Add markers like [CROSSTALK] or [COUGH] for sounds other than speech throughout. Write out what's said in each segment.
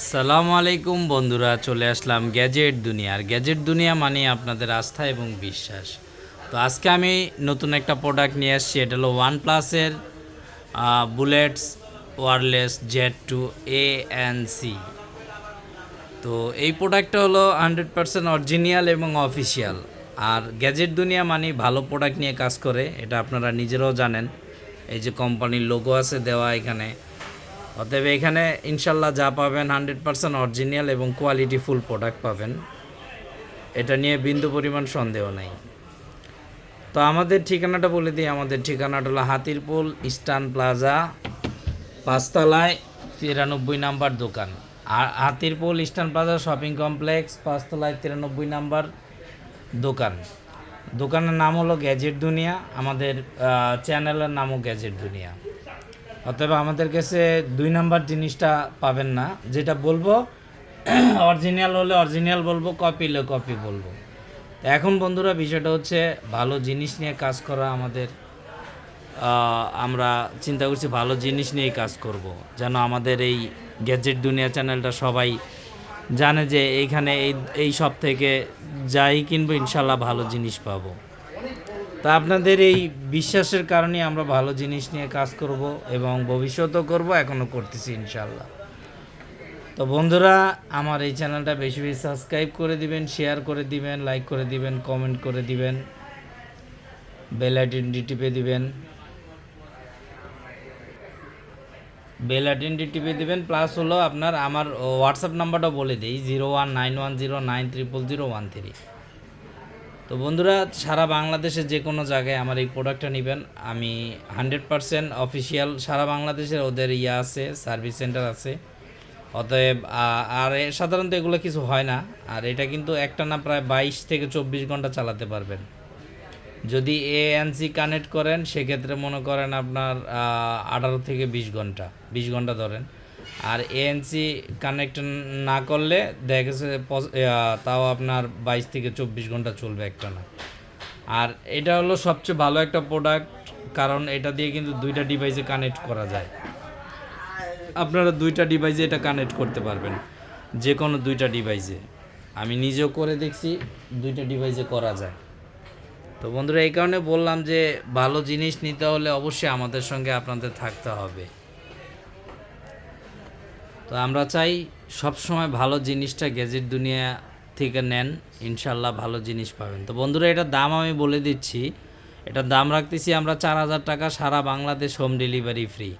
আসসালামু আলাইকুম বন্ধুরা, চলে আসলাম গ্যাজেট দুনিয়া। আর গ্যাজেট দুনিয়া মানে আপনাদের আস্থা এবং বিশ্বাস। তো আজকে আমি নতুন একটা প্রোডাক্ট নিয়ে আসছি, এটা হলো ওয়ান প্লাসের bullets wireless Z two A N C তো এই প্রোডাক্টটা হলো হান্ড্রেড পার্সেন্ট অরিজিনাল এবং অফিসিয়াল আর গ্যাজেট দুনিয়া মানে ভালো প্রোডাক্ট নিয়ে কাজ করে, এটা আপনারা নিজেরাও জানেন। এই যে কোম্পানির লোগো আছে দেওয়া এখানে। অতএব এখানে ইনশাল্লাহ যা পাবেন হান্ড্রেড পার্সেন্ট অরিজিনাল এবং কোয়ালিটি ফুল প্রোডাক্ট পাবেন। এটা নিয়ে বিন্দু পরিমাণ সন্দেহ নেই। তো আমাদের ঠিকানাটা বলে দিই। আমাদের ঠিকানাটা হলো হাতিরপুল ইস্টার্ন প্লাজা, পাঁচতলায় তিরানব্বই নাম্বার দোকান। আর Hatirpool Eastern Plaza shopping complex, পাঁচতলায় তিরানব্বই নাম্বার দোকান। দোকানের নাম হলো গ্যাজেট দুনিয়া। আমাদের চ্যানেলের নামও গ্যাজেট দুনিয়া। অতএব আমাদের কাছে দুই নাম্বার জিনিসটা পাবেন না, যেটা বলব [CLEARS THROAT] অরিজিনাল হলে অরিজিনাল বলব কপি হলে কপি বলব। এখন বন্ধুরা, বিষয়টা হচ্ছে ভালো জিনিস নিয়ে কাজ করা আমাদের আমরা চিন্তা করছি ভালো জিনিস নিয়েই কাজ করব। যেন আমাদের এই গ্যাজেট দুনিয়া চ্যানেলটা সবাই জানে যে এইখানে এই এই সব থেকে যাই কিনবো, ইনশাল্লাহ ভালো জিনিস পাবো। তা আপনাদের এই বিশ্বাসের কারণে আমরা ভালো জিনিস নিয়ে কাজ করব এবং ভবিষ্যতও করব এখনও করতেছি ইনশাল্লাহ তো বন্ধুরা, আমার এই চ্যানেলটা বেশি বেশি সাবস্ক্রাইব করে দিবেন, শেয়ার করে দিবেন, লাইক করে দিবেন, কমেন্ট করে দিবেন, বেল আইকনটি টিপে দিবেন। বেল আইকনটি টিপে দিবেন, প্লাস হলো আপনার আমার হোয়াটসঅ্যাপ নাম্বারটা বলে দিই, zero one nine one zero nine triple zero one three. তো বন্ধুরা, সারা বাংলাদেশে যে কোনো জায়গায় আমার এই প্রোডাক্টটা নেবেন। আমি হান্ড্রেড পারসেন্ট অফিসিয়াল সারা বাংলাদেশের ওদের ইয়ে আছে সার্ভিস সেন্টার আছে। অতএব আর সাধারণত এগুলো কিছু হয় না। আর এটা কিন্তু একটা না প্রায় বাইশ থেকে চব্বিশ ঘণ্টা চালাতে পারবেন। যদি এএনসি কানেক্ট করেন, সেক্ষেত্রে মনে করেন আপনার আঠারো থেকে বিশ ঘণ্টা বিশ ঘণ্টা ধরেন। আর এএনসি কানেক্ট না করলে দেখা গেছে তাও আপনার বাইশ থেকে চব্বিশ ঘণ্টা চলবে একটা না আর এটা হলো সবচেয়ে ভালো একটা প্রোডাক্ট কারণ এটা দিয়ে কিন্তু দুইটা ডিভাইসে কানেক্ট করা যায়। আপনারা দুইটা ডিভাইসে এটা কানেক্ট করতে পারবেন যে কোনো দুইটা ডিভাইসে আমি নিজেও করে দেখছি, দুইটা ডিভাইসে করা যায়। তো বন্ধুরা, এই কারণে বললাম যে ভালো জিনিস নিতে হলে অবশ্যই আমাদের সঙ্গে আপনাদের থাকতে হবে। তো আমরা চাই সব সময় ভালো জিনিসটা গ্যাজেট দুনিয়া থেকে নেন, ইনশাল্লাহ ভালো জিনিস পাবেন। তো বন্ধুরা এটার দাম আমি বলে দিচ্ছি। এটার দাম রাখতেছি আমরা চার হাজার টাকা সারা বাংলাদেশ হোম ডেলিভারি ফ্রি।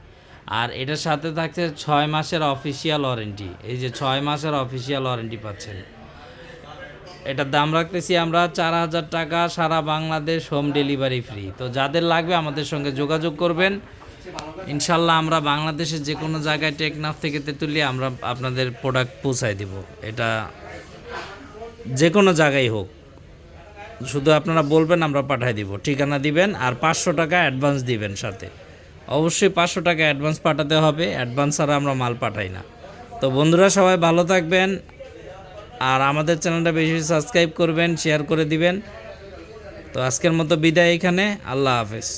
আর এটার সাথে থাকছে ছয় মাসের অফিসিয়াল ওয়ারেন্টি। এই যে ছয় মাসের অফিসিয়াল ওয়ারেন্টি পাচ্ছেন। এটার দাম রাখতেছি আমরা চার হাজার টাকা সারা বাংলাদেশ হোম ডেলিভারি ফ্রি। তো যাদের লাগবে আমাদের সঙ্গে যোগাযোগ করবেন। ইনশাল্লাহ আমরা বাংলাদেশের যে কোনো জায়গায় টেকনাফ থেকে তেঁতুলিয়া আমরা আপনাদের প্রোডাক্ট পৌঁছায় দিব। এটা যে কোনো জায়গায় হোক। শুধু আপনারা বলবেন, আমরা পাঠিয়ে দিব। ঠিকানা দিবেন আর পাঁচশো টাকা অ্যাডভান্স দিবেন সাথে। অবশ্যই পাঁচশো টাকা অ্যাডভান্স পাঠাতে হবে। অ্যাডভান্স ছাড়া আমরা মাল পাঠাই না। তো বন্ধুরা, সবাই ভালো থাকবেন। আর আমাদের চ্যানেলটা বেশি সাবস্ক্রাইব করবেন শেয়ার করে দিবেন। তো আজকের মতো বিদায় এখানে। আল্লাহ হাফেজ।